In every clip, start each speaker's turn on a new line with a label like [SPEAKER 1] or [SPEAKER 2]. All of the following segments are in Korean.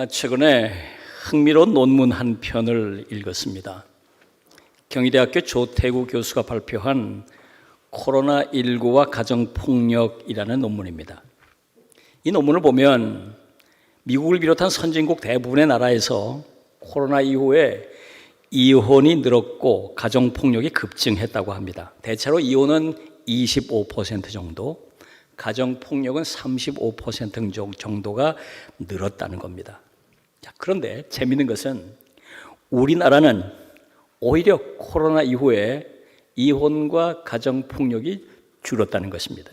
[SPEAKER 1] 아, 최근에 흥미로운 논문 한 편을 읽었습니다. 경희대학교 조태구 교수가 발표한 코로나19와 가정폭력이라는 논문입니다. 이 논문을 보면 미국을 비롯한 선진국 대부분의 나라에서 코로나 이후에 이혼이 늘었고 가정폭력이 급증했다고 합니다. 대체로 이혼은 25% 정도, 가정폭력은 35% 정도가 늘었다는 겁니다. 자, 그런데 재미있는 것은 우리나라는 오히려 코로나 이후에 이혼과 가정폭력이 줄었다는 것입니다.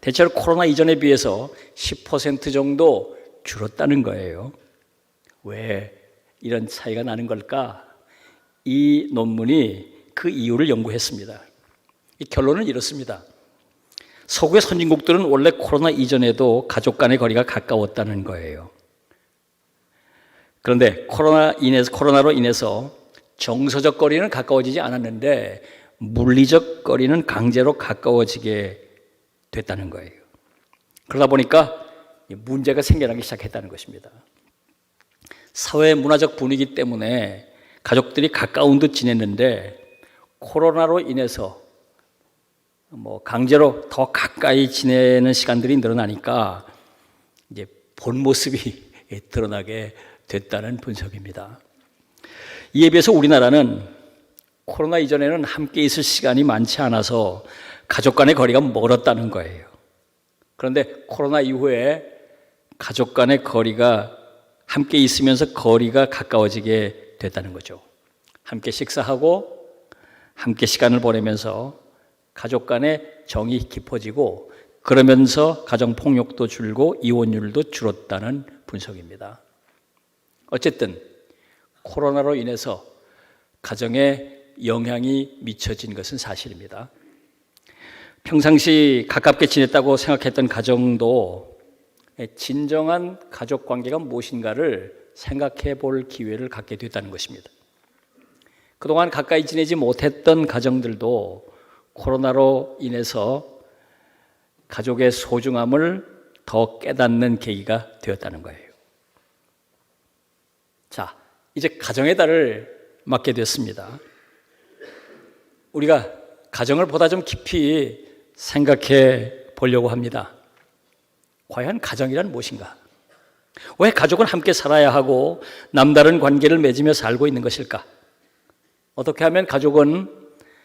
[SPEAKER 1] 대체로 코로나 이전에 비해서 10% 정도 줄었다는 거예요. 왜 이런 차이가 나는 걸까? 이 논문이 그 이유를 연구했습니다. 이 결론은 이렇습니다. 서구의 선진국들은 원래 코로나 이전에도 가족 간의 거리가 가까웠다는 거예요. 그런데 코로나 인해서 코로나로 인해서 정서적 거리는 가까워지지 않았는데 물리적 거리는 강제로 가까워지게 됐다는 거예요. 그러다 보니까 문제가 생겨나기 시작했다는 것입니다. 사회 문화적 분위기 때문에 가족들이 가까운 듯 지냈는데 코로나로 인해서 뭐 강제로 더 가까이 지내는 시간들이 늘어나니까 이제 본 모습이 드러나게 됐다는 분석입니다. 이에 비해서 우리나라는 코로나 이전에는 함께 있을 시간이 많지 않아서 가족 간의 거리가 멀었다는 거예요. 그런데 코로나 이후에 가족 간의 거리가 함께 있으면서 거리가 가까워지게 됐다는 거죠. 함께 식사하고 함께 시간을 보내면서 가족 간의 정이 깊어지고 그러면서 가정 폭력도 줄고 이혼율도 줄었다는 분석입니다. 어쨌든 코로나로 인해서 가정에 영향이 미쳐진 것은 사실입니다. 평상시 가깝게 지냈다고 생각했던 가정도 진정한 가족 관계가 무엇인가를 생각해 볼 기회를 갖게 됐다는 것입니다. 그동안 가까이 지내지 못했던 가정들도 코로나로 인해서 가족의 소중함을 더 깨닫는 계기가 되었다는 거예요. 자, 이제 가정의 달을 맞게 됐습니다. 우리가 가정을 보다 좀 깊이 생각해 보려고 합니다. 과연 가정이란 무엇인가? 왜 가족은 함께 살아야 하고 남다른 관계를 맺으며 살고 있는 것일까? 어떻게 하면 가족은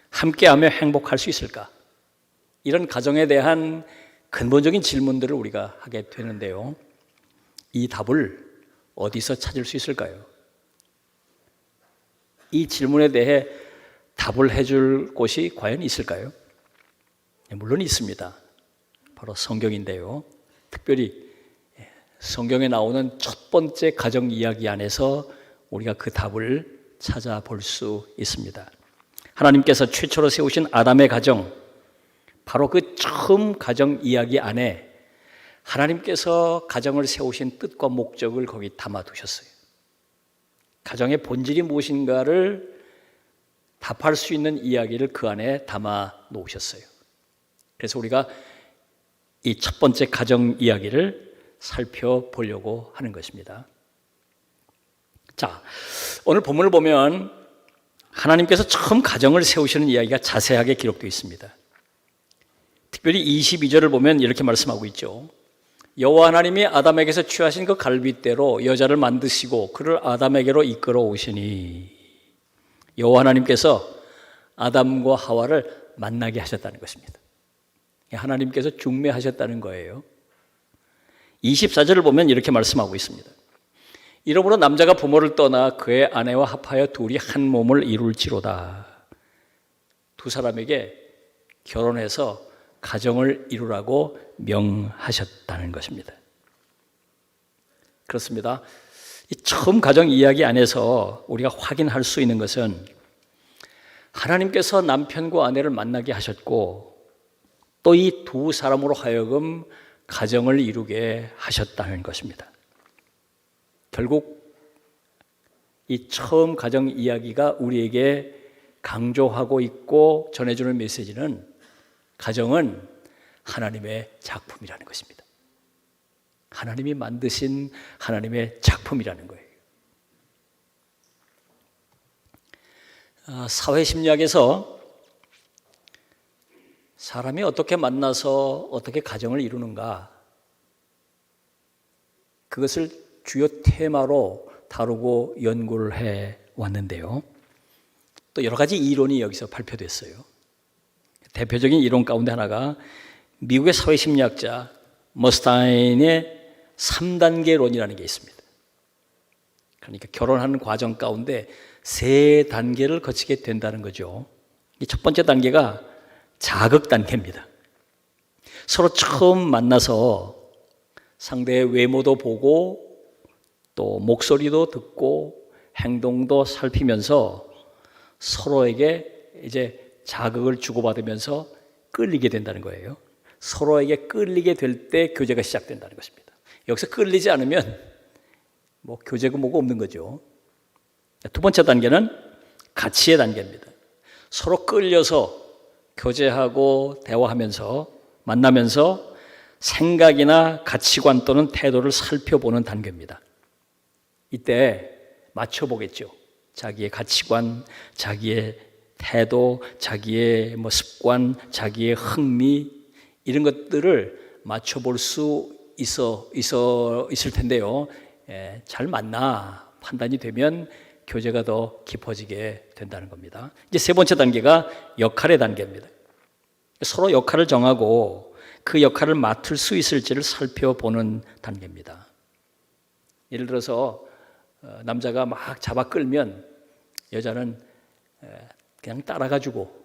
[SPEAKER 1] 함께하며 행복할 수 있을까? 이런 가정에 대한 근본적인 질문들을 우리가 하게 되는데요. 이 답을 어디서 찾을 수 있을까요? 이 질문에 대해 답을 해줄 곳이 과연 있을까요? 네, 물론 있습니다. 바로 성경인데요. 특별히 성경에 나오는 첫 번째 가정 이야기 안에서 우리가 그 답을 찾아볼 수 있습니다. 하나님께서 최초로 세우신 아담의 가정, 바로 그 처음 가정 이야기 안에 하나님께서 가정을 세우신 뜻과 목적을 거기 담아 두셨어요. 가정의 본질이 무엇인가를 답할 수 있는 이야기를 그 안에 담아 놓으셨어요. 그래서 우리가 이 첫 번째 가정 이야기를 살펴보려고 하는 것입니다. 자, 오늘 본문을 보면 하나님께서 처음 가정을 세우시는 이야기가 자세하게 기록되어 있습니다. 특별히 22절을 보면 이렇게 말씀하고 있죠. 여호와 하나님이 아담에게서 취하신 그 갈빗대로 여자를 만드시고 그를 아담에게로 이끌어 오시니 여호와 하나님께서 아담과 하와를 만나게 하셨다는 것입니다. 하나님께서 중매하셨다는 거예요. 24절을 보면 이렇게 말씀하고 있습니다. 이러므로 남자가 부모를 떠나 그의 아내와 합하여 둘이 한 몸을 이룰지로다. 두 사람에게 결혼해서 가정을 이루라고 명하셨다는 것입니다. 그렇습니다. 처음 가정 이야기 안에서 우리가 확인할 수 있는 것은 하나님께서 남편과 아내를 만나게 하셨고 또 이 두 사람으로 하여금 가정을 이루게 하셨다는 것입니다. 결국 이 처음 가정 이야기가 우리에게 강조하고 있고 전해주는 메시지는 가정은 하나님의 작품이라는 것입니다. 하나님이 만드신 하나님의 작품이라는 거예요. 아, 사회 심리학에서 사람이 어떻게 만나서 어떻게 가정을 이루는가 그것을 주요 테마로 다루고 연구를 해 왔는데요. 또 여러 가지 이론이 여기서 발표됐어요. 대표적인 이론 가운데 하나가 미국의 사회 심리학자 머스타인의 3단계론이라는 게 있습니다. 그러니까 결혼하는 과정 가운데 세 단계를 거치게 된다는 거죠. 이첫 번째 단계가 자극 단계입니다. 서로 처음 만나서 상대의 외모도 보고 또 목소리도 듣고 행동도 살피면서 서로에게 이제 자극을 주고받으면서 끌리게 된다는 거예요. 서로에게 끌리게 될 때 교제가 시작된다는 것입니다. 여기서 끌리지 않으면 뭐 교제고 뭐고 없는 거죠. 두 번째 단계는 가치의 단계입니다. 서로 끌려서 교제하고 대화하면서 만나면서 생각이나 가치관 또는 태도를 살펴보는 단계입니다. 이때 맞춰보겠죠. 자기의 가치관, 자기의 태도, 자기의 뭐 습관, 자기의 흥미 이런 것들을 맞춰볼 수 있어 있어 있을 텐데요. 예, 잘 만나 판단이 되면 교제가 더 깊어지게 된다는 겁니다. 이제 세 번째 단계가 역할의 단계입니다. 서로 역할을 정하고 그 역할을 맡을 수 있을지를 살펴보는 단계입니다. 예를 들어서 어, 남자가 막 잡아 끌면 여자는 그냥 따라가지고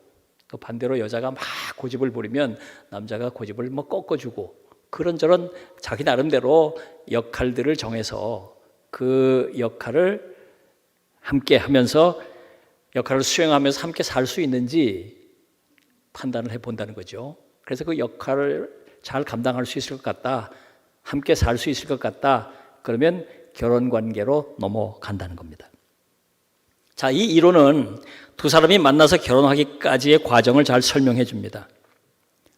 [SPEAKER 1] 또 반대로 여자가 막 고집을 부리면 남자가 고집을 뭐 꺾어주고 그런저런 자기 나름대로 역할들을 정해서 그 역할을 함께 하면서 역할을 수행하면서 함께 살 수 있는지 판단을 해 본다는 거죠. 그래서 그 역할을 잘 감당할 수 있을 것 같다. 함께 살 수 있을 것 같다. 그러면 결혼 관계로 넘어간다는 겁니다. 자, 이 이론은 두 사람이 만나서 결혼하기까지의 과정을 잘 설명해 줍니다.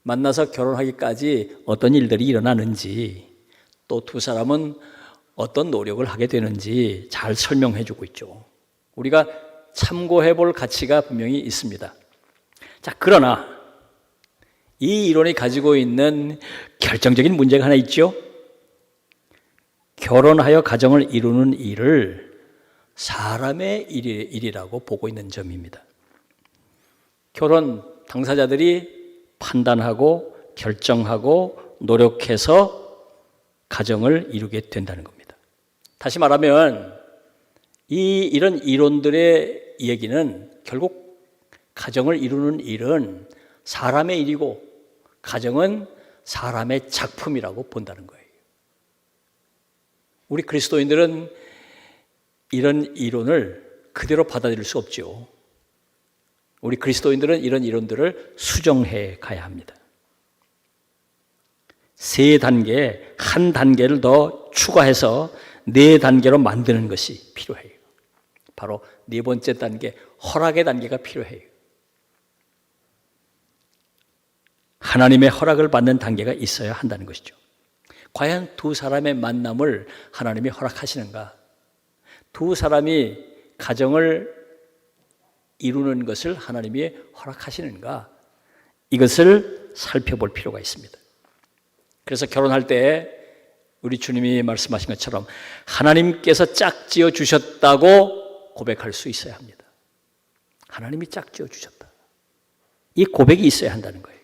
[SPEAKER 1] 만나서 결혼하기까지 어떤 일들이 일어나는지 또 두 사람은 어떤 노력을 하게 되는지 잘 설명해 주고 있죠. 우리가 참고해 볼 가치가 분명히 있습니다. 자, 그러나 이 이론이 가지고 있는 결정적인 문제가 하나 있죠. 결혼하여 가정을 이루는 일을 사람의 일이라고 보고 있는 점입니다. 결혼 당사자들이 판단하고 결정하고 노력해서 가정을 이루게 된다는 겁니다. 다시 말하면 이 이런 이론들의 얘기는 결국 가정을 이루는 일은 사람의 일이고 가정은 사람의 작품이라고 본다는 거예요. 우리 그리스도인들은 이런 이론을 그대로 받아들일 수 없죠. 우리 그리스도인들은 이런 이론들을 수정해 가야 합니다. 세 단계, 한 단계를 더 추가해서 네 단계로 만드는 것이 필요해요. 바로 네 번째 단계, 허락의 단계가 필요해요. 하나님의 허락을 받는 단계가 있어야 한다는 것이죠. 과연 두 사람의 만남을 하나님이 허락하시는가? 두 사람이 가정을 이루는 것을 하나님이 허락하시는가? 이것을 살펴볼 필요가 있습니다. 그래서 결혼할 때 우리 주님이 말씀하신 것처럼 하나님께서 짝지어 주셨다고 고백할 수 있어야 합니다. 하나님이 짝지어 주셨다. 이 고백이 있어야 한다는 거예요.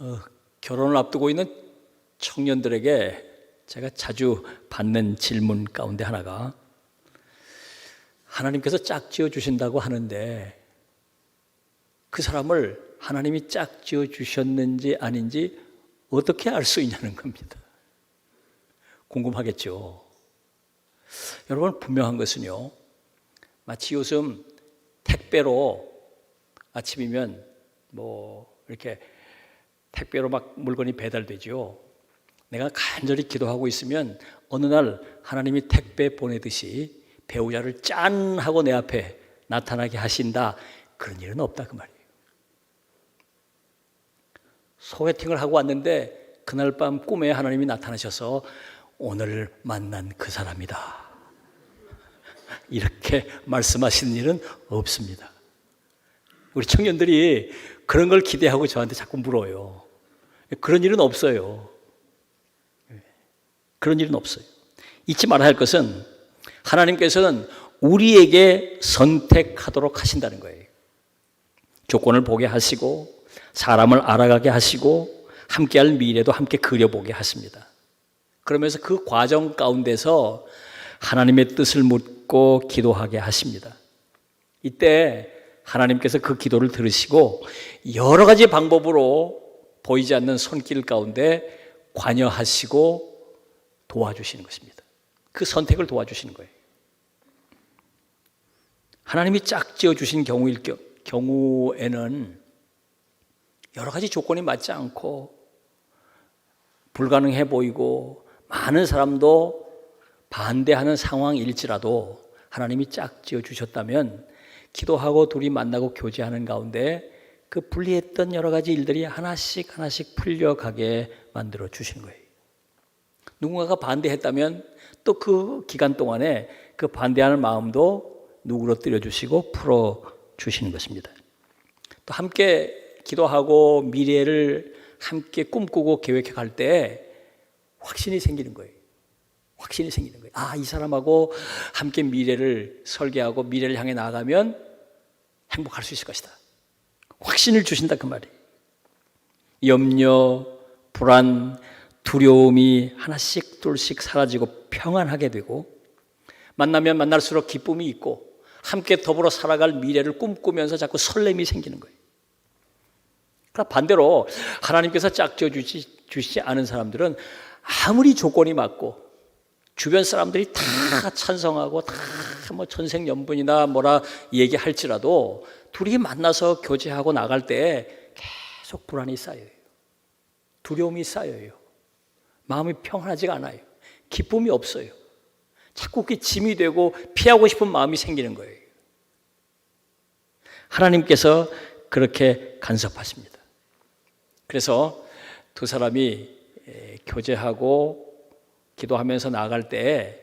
[SPEAKER 1] 어, 결혼을 앞두고 있는 청년들에게 제가 자주 받는 질문 가운데 하나가 하나님께서 짝 지어 주신다고 하는데 그 사람을 하나님이 짝 지어 주셨는지 아닌지 어떻게 알 수 있냐는 겁니다. 궁금하겠죠. 여러분 분명한 것은요. 마치 요즘 택배로 아침이면 뭐 이렇게 택배로 막 물건이 배달되죠. 내가 간절히 기도하고 있으면 어느 날 하나님이 택배 보내듯이 배우자를 짠 하고 내 앞에 나타나게 하신다. 그런 일은 없다 그 말이에요. 소개팅을 하고 왔는데 그날 밤 꿈에 하나님이 나타나셔서 오늘 만난 그 사람이다. 이렇게 말씀하시는 일은 없습니다. 우리 청년들이 그런 걸 기대하고 저한테 자꾸 물어요. 그런 일은 없어요. 그런 일은 없어요. 잊지 말아야 할 것은 하나님께서는 우리에게 선택하도록 하신다는 거예요. 조건을 보게 하시고 사람을 알아가게 하시고 함께할 미래도 함께 그려보게 하십니다. 그러면서 그 과정 가운데서 하나님의 뜻을 묻고 기도하게 하십니다. 이때 하나님께서 그 기도를 들으시고 여러 가지 방법으로 보이지 않는 손길 가운데 관여하시고 도와주시는 것입니다. 그 선택을 도와주시는 거예요. 하나님이 짝 지어 주신 경우일 겨, 경우에는 여러 가지 조건이 맞지 않고 불가능해 보이고 많은 사람도 반대하는 상황일지라도 하나님이 짝 지어 주셨다면 기도하고 둘이 만나고 교제하는 가운데 그 분리했던 여러 가지 일들이 하나씩 하나씩 풀려가게 만들어 주시는 거예요. 누군가가 반대했다면 또 그 기간 동안에 그 반대하는 마음도 누그러뜨려 주시고 풀어 주시는 것입니다. 또 함께 기도하고 미래를 함께 꿈꾸고 계획해 갈 때 확신이 생기는 거예요. 확신이 생기는 거예요. 아, 이 사람하고 함께 미래를 설계하고 미래를 향해 나아가면 행복할 수 있을 것이다. 확신을 주신다 그 말이에요. 염려, 불안, 두려움이 하나씩 둘씩 사라지고 평안하게 되고 만나면 만날수록 기쁨이 있고 함께 더불어 살아갈 미래를 꿈꾸면서 자꾸 설렘이 생기는 거예요. 그러나 반대로 하나님께서 짝지어 주시, 주시지 않은 사람들은 아무리 조건이 맞고 주변 사람들이 다 찬성하고 다뭐 천생연분이나 뭐라 얘기할지라도 둘이 만나서 교제하고 나갈 때 계속 불안이 쌓여요. 두려움이 쌓여요. 마음이 평안하지가 않아요. 기쁨이 없어요. 자꾸 그게 짐이 되고 피하고 싶은 마음이 생기는 거예요. 하나님께서 그렇게 간섭하십니다. 그래서 두 사람이 교제하고 기도하면서 나아갈 때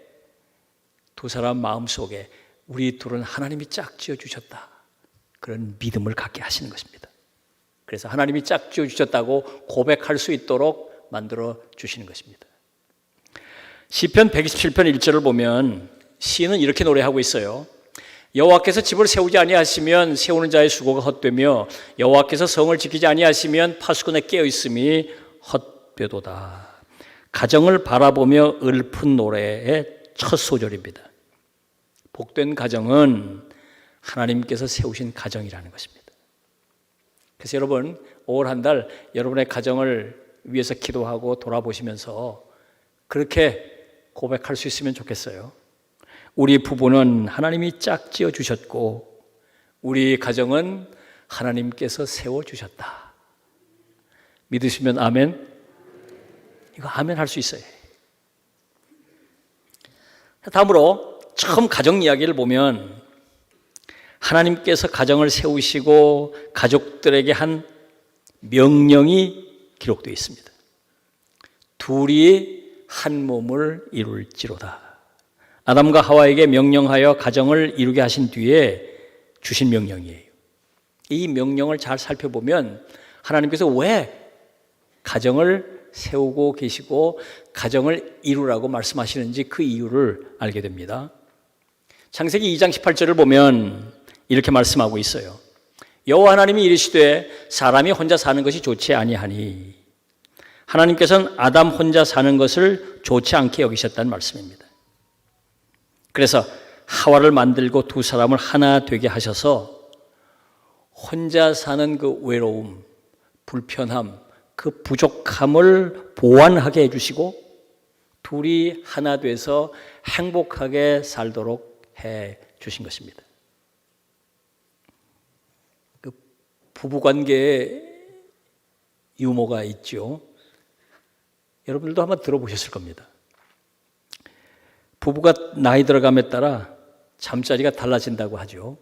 [SPEAKER 1] 두 사람 마음 속에 우리 둘은 하나님이 짝 지어 주셨다. 그런 믿음을 갖게 하시는 것입니다. 그래서 하나님이 짝 지어 주셨다고 고백할 수 있도록 만들어 주시는 것입니다. 시편 127편 1절을 보면 시인은 이렇게 노래하고 있어요. 여호와께서 집을 세우지 아니하시면 세우는 자의 수고가 헛되며 여호와께서 성을 지키지 아니하시면 파수꾼에 깨어 있음이 헛되도다. 가정을 바라보며 읊은 노래의 첫 소절입니다. 복된 가정은 하나님께서 세우신 가정이라는 것입니다. 그래서 여러분, 5월 한 달 여러분의 가정을 위해서 기도하고 돌아보시면서 그렇게 고백할 수 있으면 좋겠어요. 우리 부부는 하나님이 짝 지어 주셨고, 우리 가정은 하나님께서 세워 주셨다. 믿으시면 아멘. 이거 아멘 할 수 있어요. 다음으로 처음 가정 이야기를 보면 하나님께서 가정을 세우시고 가족들에게 한 명령이 기록되어 있습니다. 둘이 한 몸을 이룰지로다. 아담과 하와에게 명령하여 가정을 이루게 하신 뒤에 주신 명령이에요. 이 명령을 잘 살펴보면 하나님께서 왜 가정을 세우고 계시고 가정을 이루라고 말씀하시는지 그 이유를 알게 됩니다. 창세기 2장 18절을 보면 이렇게 말씀하고 있어요. 여호와 하나님이 이르시되 사람이 혼자 사는 것이 좋지 아니하니 하나님께서는 아담 혼자 사는 것을 좋지 않게 여기셨다는 말씀입니다. 그래서 하와를 만들고 두 사람을 하나 되게 하셔서 혼자 사는 그 외로움, 불편함, 그 부족함을 보완하게 해주시고 둘이 하나 돼서 행복하게 살도록 해 주신 것입니다. 부부 관계에 유머가 있죠. 여러분들도 한번 들어보셨을 겁니다. 부부가 나이 들어감에 따라 잠자리가 달라진다고 하죠.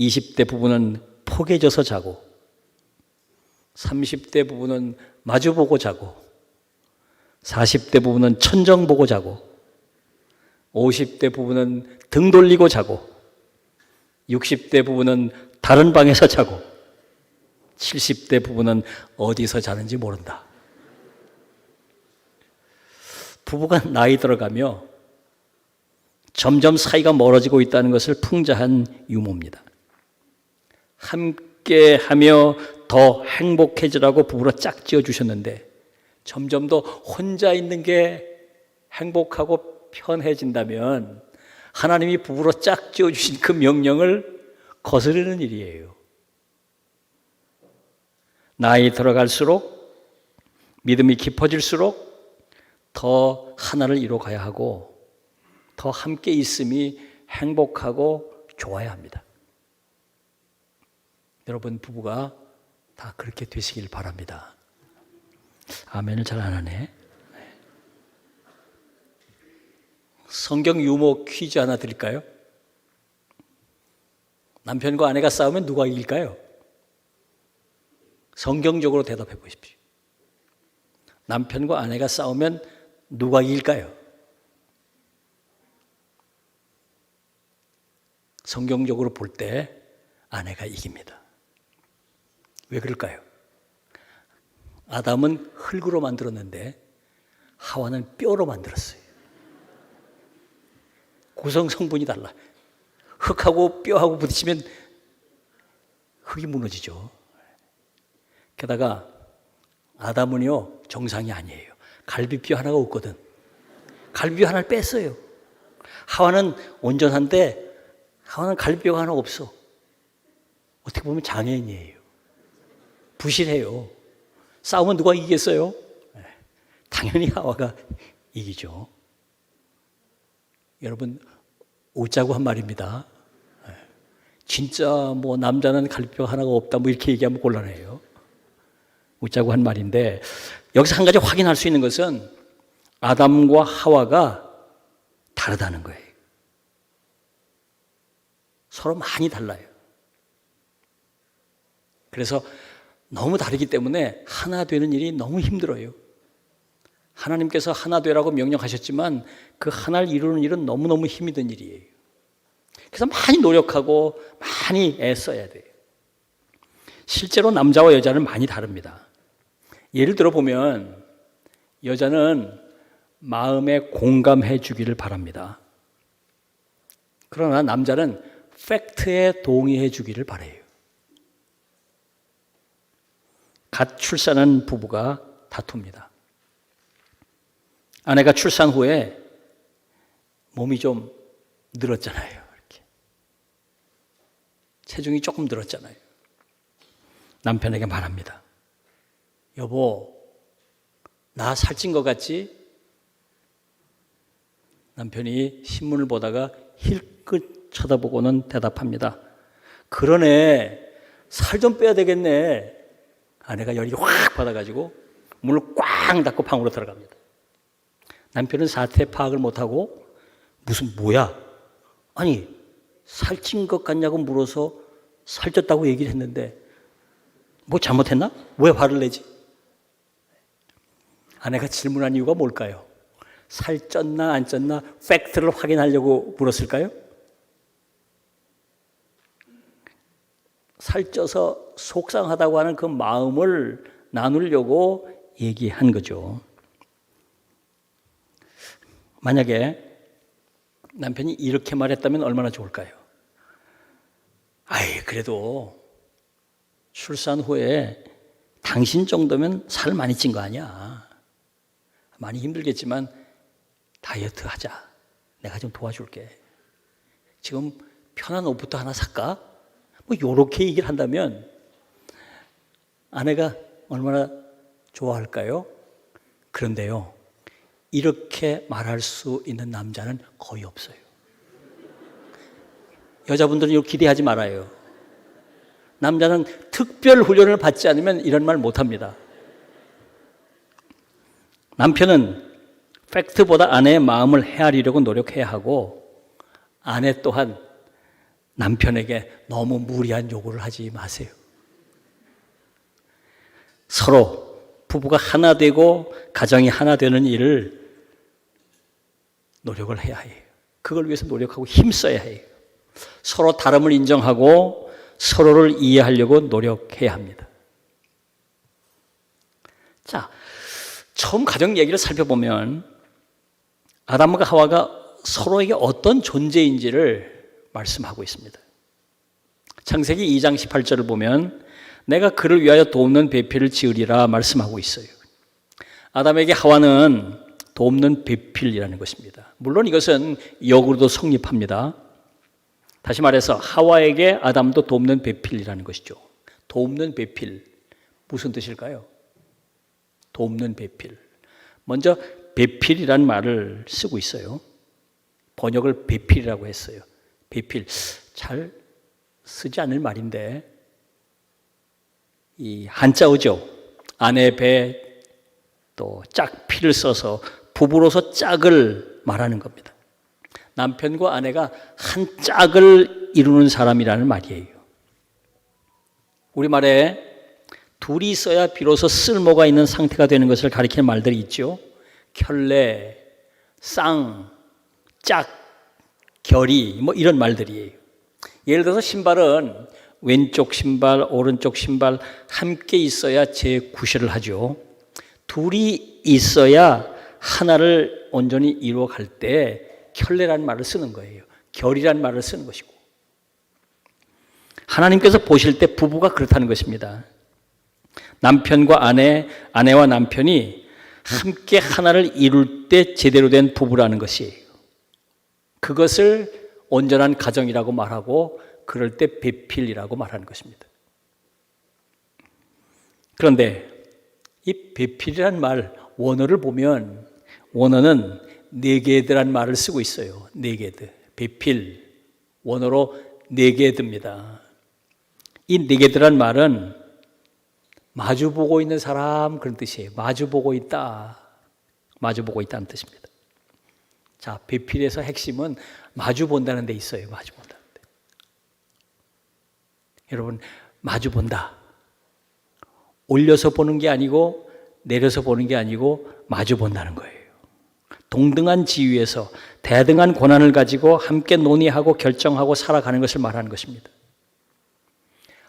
[SPEAKER 1] 20대 부부는 포개져서 자고 30대 부부는 마주보고 자고, 40대 부부는 천정 보고 자고, 50대 부부는 등 돌리고 자고, 60대 부부는 다른 방에서 자고, 70대 부부는 어디서 자는지 모른다. 부부가 나이 들어가며 점점 사이가 멀어지고 있다는 것을 풍자한 유모입니다. 함께 하며 더 행복해지라고 부부로 짝지어 주셨는데 점점 더 혼자 있는 게 행복하고 편해진다면 하나님이 부부로 짝지어 주신 그 명령을 거스르는 일이에요. 나이 들어갈수록 믿음이 깊어질수록 더 하나를 이뤄가야 하고 더 함께 있음이 행복하고 좋아야 합니다. 여러분 부부가 다 그렇게 되시길 바랍니다. 아멘을 잘 안 하네. 성경 유머 퀴즈 하나 드릴까요? 남편과 아내가 싸우면 누가 이길까요? 성경적으로 대답해 보십시오. 남편과 아내가 싸우면 누가 이길까요? 성경적으로 볼 때 아내가 이깁니다. 왜 그럴까요? 아담은 흙으로 만들었는데 하와는 뼈로 만들었어요. 구성 성분이 달라. 흙하고 뼈하고 부딪히면 흙이 무너지죠. 게다가 아담은요 정상이 아니에요. 갈비뼈 하나가 없거든. 갈비뼈 하나를 뺐어요. 하와는 온전한데 하와는 갈비뼈가 하나 없어. 어떻게 보면 장애인이에요. 부실해요. 싸우면 누가 이기겠어요? 네. 당연히 하와가 이기죠. 여러분 웃자고 한 말입니다. 네. 진짜 뭐 남자는 갈비뼈 하나가 없다 뭐 이렇게 얘기하면 곤란해요. 웃자고 한 말인데 여기서 한 가지 확인할 수 있는 것은 아담과 하와가 다르다는 거예요. 서로 많이 달라요. 그래서 너무 다르기 때문에 하나 되는 일이 너무 힘들어요. 하나님께서 하나 되라고 명령하셨지만 그 하나를 이루는 일은 너무너무 힘이 든 일이에요. 그래서 많이 노력하고 많이 애써야 돼요. 실제로 남자와 여자는 많이 다릅니다. 예를 들어 보면 여자는 마음에 공감해 주기를 바랍니다. 그러나 남자는 팩트에 동의해 주기를 바래요. 갓 출산한 부부가 다툽니다. 아내가 출산 후에 몸이 좀 늘었잖아요. 체중이 조금 늘었잖아요. 남편에게 말합니다. 여보, 나 살찐 것 같지? 남편이 신문을 보다가 힐끗 쳐다보고는 대답합니다. 그러네. 살 좀 빼야 되겠네. 아내가 열이 확 받아가지고 문을 꽝 닫고 방으로 들어갑니다. 남편은 사태 파악을 못하고 무슨 뭐야? 아니 살찐 것 같냐고 물어서 살쪘다고 얘기를 했는데 뭐 잘못했나? 왜 화를 내지? 아내가 질문한 이유가 뭘까요? 살쪘나 안 쪘나 팩트를 확인하려고 물었을까요? 살쪄서 속상하다고 하는 그 마음을 나누려고 얘기한 거죠. 만약에 남편이 이렇게 말했다면 얼마나 좋을까요? 아이, 그래도 출산 후에 당신 정도면 살 많이 찐 거 아니야. 많이 힘들겠지만 다이어트 하자. 내가 좀 도와줄게. 지금 편한 옷부터 하나 살까? 뭐 요렇게 얘기를 한다면 아내가 얼마나 좋아할까요? 그런데요. 이렇게 말할 수 있는 남자는 거의 없어요. 여자분들은 이거 기대하지 말아요. 남자는 특별 훈련을 받지 않으면 이런 말 못합니다. 남편은 팩트보다 아내의 마음을 헤아리려고 노력해야 하고 아내 또한 남편에게 너무 무리한 요구를 하지 마세요. 서로 부부가 하나 되고 가정이 하나 되는 일을 노력을 해야 해요. 그걸 위해서 노력하고 힘써야 해요. 서로 다름을 인정하고 서로를 이해하려고 노력해야 합니다. 자, 처음 가정 얘기를 살펴보면 아담과 하와가 서로에게 어떤 존재인지를 말씀하고 있습니다. 창세기 2장 18절을 보면 내가 그를 위하여 돕는 배필을 지으리라 말씀하고 있어요. 아담에게 하와는 돕는 배필이라는 것입니다. 물론 이것은 역으로도 성립합니다. 다시 말해서 하와에게 아담도 돕는 배필이라는 것이죠. 돕는 배필 무슨 뜻일까요? 돕는 배필. 먼저 배필이라는 말을 쓰고 있어요. 번역을 배필이라고 했어요. 배필 잘 쓰지 않을 말인데 이 한자어죠. 아내 배 또 짝피를 써서 부부로서 짝을 말하는 겁니다. 남편과 아내가 한 짝을 이루는 사람이라는 말이에요. 우리말에 둘이 있어야 비로소 쓸모가 있는 상태가 되는 것을 가리키는 말들이 있죠. 켤레, 쌍, 짝, 결이 뭐 이런 말들이에요. 예를 들어서 신발은 왼쪽 신발, 오른쪽 신발 함께 있어야 재구실을 하죠. 둘이 있어야 하나를 온전히 이루어 갈 때 켤레라는 말을 쓰는 거예요. 결이라는 말을 쓰는 것이고. 하나님께서 보실 때 부부가 그렇다는 것입니다. 남편과 아내, 아내와 남편이 함께 하나를 이룰 때 제대로 된 부부라는 것이에요. 그것을 온전한 가정이라고 말하고 그럴 때 배필이라고 말하는 것입니다. 그런데 이 배필이란 말 원어를 보면 원어는 네게드란 말을 쓰고 있어요. 네게드. 배필. 원어로 네게드입니다. 이 네게드란 말은 마주보고 있는 사람 그런 뜻이에요. 마주보고 있다. 마주보고 있다는 뜻입니다. 자, 배필에서 핵심은 마주본다는 데 있어요. 마주본다는 데. 여러분, 마주본다. 올려서 보는 게 아니고 내려서 보는 게 아니고 마주본다는 거예요. 동등한 지위에서 대등한 권한을 가지고 함께 논의하고 결정하고 살아가는 것을 말하는 것입니다.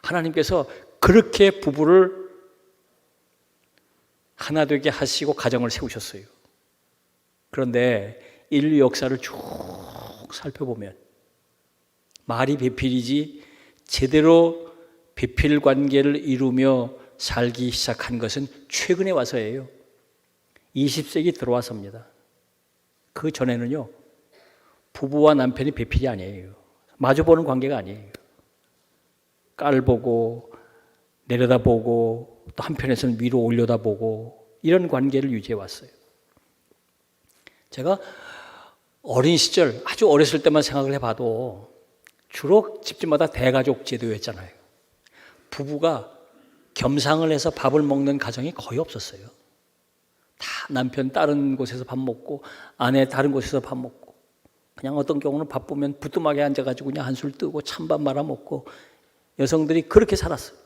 [SPEAKER 1] 하나님께서 그렇게 부부를 하나 되게 하시고 가정을 세우셨어요. 그런데 인류 역사를 쭉 살펴보면 말이 배필이지 제대로 배필 관계를 이루며 살기 시작한 것은 최근에 와서예요. 20세기 들어와서입니다. 그 전에는요, 부부와 남편이 배필이 아니에요. 마주보는 관계가 아니에요. 깔보고, 내려다보고, 또 한편에서는 위로 올려다보고, 이런 관계를 유지해 왔어요. 제가 어린 시절, 아주 어렸을 때만 생각을 해봐도 주로 집집마다 대가족 제도였잖아요. 부부가 겸상을 해서 밥을 먹는 가정이 거의 없었어요. 다 남편 다른 곳에서 밥 먹고 아내 다른 곳에서 밥 먹고 그냥 어떤 경우는 바쁘면 부뚜막에 앉아가지고 그냥 한술 뜨고 찬밥 말아 먹고 여성들이 그렇게 살았어요.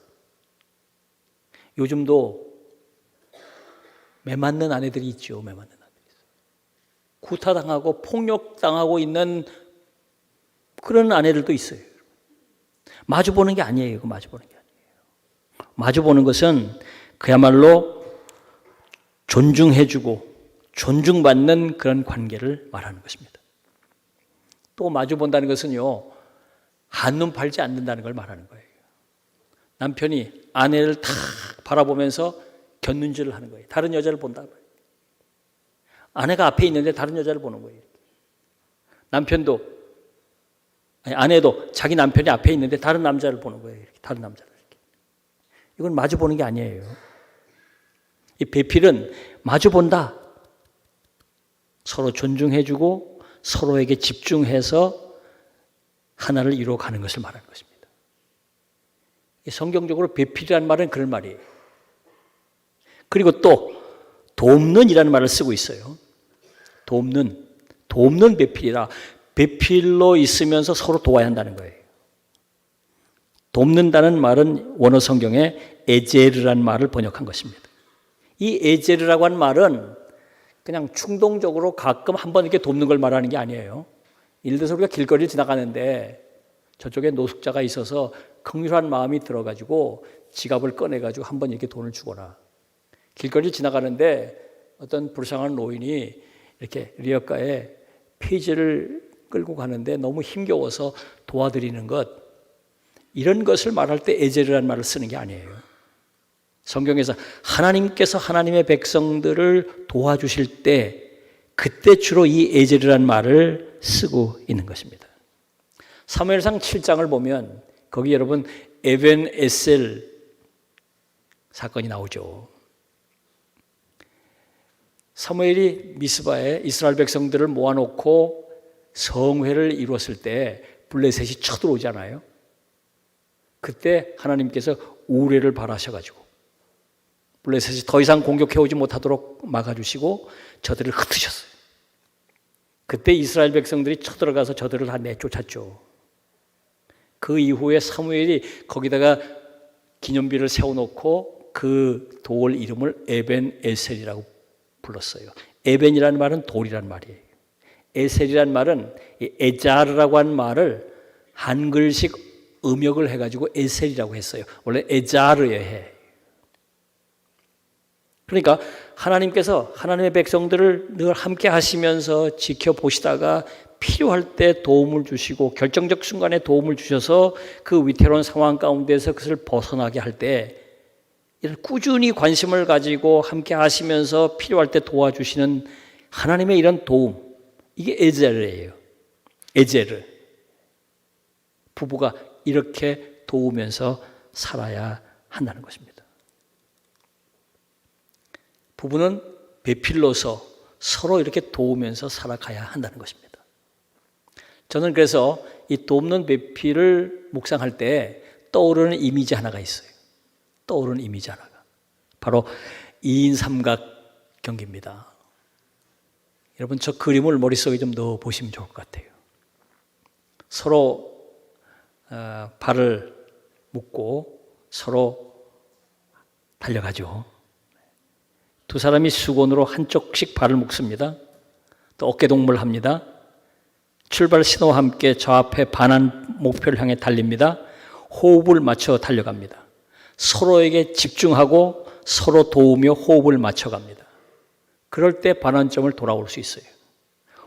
[SPEAKER 1] 요즘도 매 맞는 아내들이 있죠. 매 맞는 아내들이 있어요. 구타당하고 폭력당하고 있는 그런 아내들도 있어요. 마주보는 게 아니에요. 그 마주보는 게 아니에요. 마주보는 것은 그야말로 존중해주고 존중받는 그런 관계를 말하는 것입니다. 또 마주 본다는 것은요, 한눈 팔지 않는다는 걸 말하는 거예요. 남편이 아내를 탁 바라보면서 곁눈질을 하는 거예요. 다른 여자를 본다. 아내가 앞에 있는데 다른 여자를 보는 거예요. 남편도, 아니, 아내도 자기 남편이 앞에 있는데 다른 남자를 보는 거예요. 이렇게. 다른 남자를. 이렇게. 이건 마주 보는 게 아니에요. 이 배필은 마주 본다. 서로 존중해주고 서로에게 집중해서 하나를 이루어가는 것을 말하는 것입니다. 성경적으로 배필이라는 말은 그런 말이에요. 그리고 또 돕는이라는 말을 쓰고 있어요. 돕는, 돕는 배필이라 배필로 있으면서 서로 도와야 한다는 거예요. 돕는다는 말은 원어 성경에 에제르란 말을 번역한 것입니다. 이 에제르라고 한 말은 그냥 충동적으로 가끔 한 번 이렇게 돕는 걸 말하는 게 아니에요. 예를 들어서 우리가 길거리를 지나가는데 저쪽에 노숙자가 있어서 긍휼한 마음이 들어가지고 지갑을 꺼내가지고 한 번 이렇게 돈을 주거나 길거리 지나가는데 어떤 불쌍한 노인이 이렇게 리어가에 페이지를 끌고 가는데 너무 힘겨워서 도와드리는 것 이런 것을 말할 때 에제르란 말을 쓰는 게 아니에요. 성경에서 하나님께서 하나님의 백성들을 도와주실 때 그때 주로 이 에제르란 말을 쓰고 있는 것입니다. 사무엘상 7장을 보면 거기 여러분 에벤 에셀 사건이 나오죠. 사무엘이 미스바에 이스라엘 백성들을 모아놓고 성회를 이루었을 때 블레셋이 쳐들어오잖아요. 그때 하나님께서 우레를 발하셔가지고 블레셋이 더 이상 공격해오지 못하도록 막아주시고 저들을 흩으셨어요. 그때 이스라엘 백성들이 쳐들어가서 저들을 다 내쫓았죠. 그 이후에 사무엘이 거기다가 기념비를 세워놓고 그 돌 이름을 에벤 에셀이라고 불렀어요. 에벤이라는 말은 돌이란 말이에요. 에셀이란 말은 에자르라고 한 말을 한글식 음역을 해가지고 에셀이라고 했어요. 원래 에자르에 해. 그러니까 하나님께서 하나님의 백성들을 늘 함께 하시면서 지켜보시다가 필요할 때 도움을 주시고 결정적 순간에 도움을 주셔서 그 위태로운 상황 가운데서 그것을 벗어나게 할 때 꾸준히 관심을 가지고 함께 하시면서 필요할 때 도와주시는 하나님의 이런 도움 이게 에제르예요. 에제르 부부가 이렇게 도우면서 살아야 한다는 것입니다. 부부는 배필로서 서로 이렇게 도우면서 살아가야 한다는 것입니다. 저는 그래서 이 돕는 배필을 묵상할 때 떠오르는 이미지 하나가 있어요. 떠오르는 이미지 하나가. 바로 2인 삼각 경기입니다. 여러분 저 그림을 머릿속에 좀 넣어 보시면 좋을 것 같아요. 서로 어, 발을 묶고 서로 달려가죠. 두 사람이 수건으로 한쪽씩 발을 묶습니다. 또 어깨 동무를 합니다. 출발 신호와 함께 저 앞에 반한 목표를 향해 달립니다. 호흡을 맞춰 달려갑니다. 서로에게 집중하고 서로 도우며 호흡을 맞춰갑니다. 그럴 때 반환점을 돌아올 수 있어요.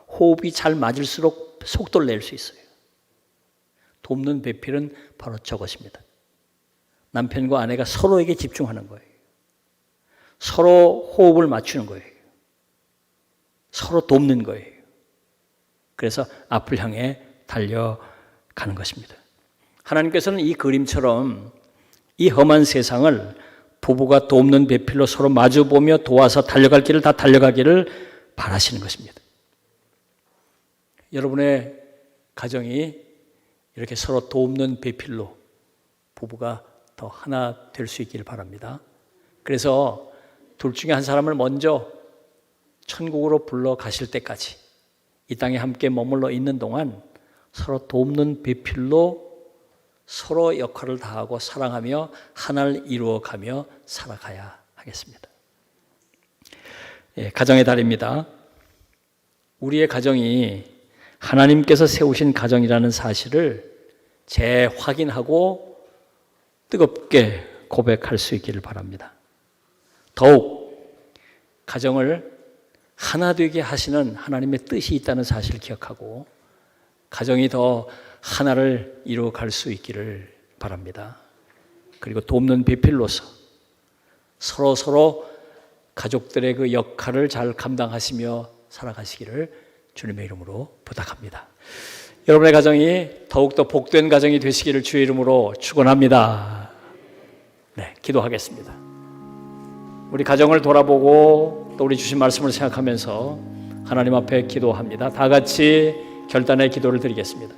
[SPEAKER 1] 호흡이 잘 맞을수록 속도를 낼 수 있어요. 돕는 배필은 바로 저것입니다. 남편과 아내가 서로에게 집중하는 거예요. 서로 호흡을 맞추는 거예요. 서로 돕는 거예요. 그래서 앞을 향해 달려가는 것입니다. 하나님께서는 이 그림처럼 이 험한 세상을 부부가 돕는 배필로 서로 마주보며 도와서 달려갈 길을 다 달려가기를 바라시는 것입니다. 여러분의 가정이 이렇게 서로 돕는 배필로 부부가 더 하나 될 수 있기를 바랍니다. 그래서 둘 중에 한 사람을 먼저 천국으로 불러 가실 때까지 이 땅에 함께 머물러 있는 동안 서로 돕는 배필로 서로 역할을 다하고 사랑하며 하나를 이루어가며 살아가야 하겠습니다. 예, 가정의 달입니다. 우리의 가정이 하나님께서 세우신 가정이라는 사실을 재확인하고 뜨겁게 고백할 수 있기를 바랍니다. 더욱 가정을 하나 되게 하시는 하나님의 뜻이 있다는 사실을 기억하고 가정이 더 하나를 이루어 갈 수 있기를 바랍니다. 그리고 돕는 비필로서 서로 서로 가족들의 그 역할을 잘 감당하시며 살아가시기를 주님의 이름으로 부탁합니다. 여러분의 가정이 더욱더 복된 가정이 되시기를 주의 이름으로 축원합니다. 네, 기도하겠습니다. 우리 가정을 돌아보고 또 우리 주신 말씀을 생각하면서 하나님 앞에 기도합니다. 다 같이 결단의 기도를 드리겠습니다.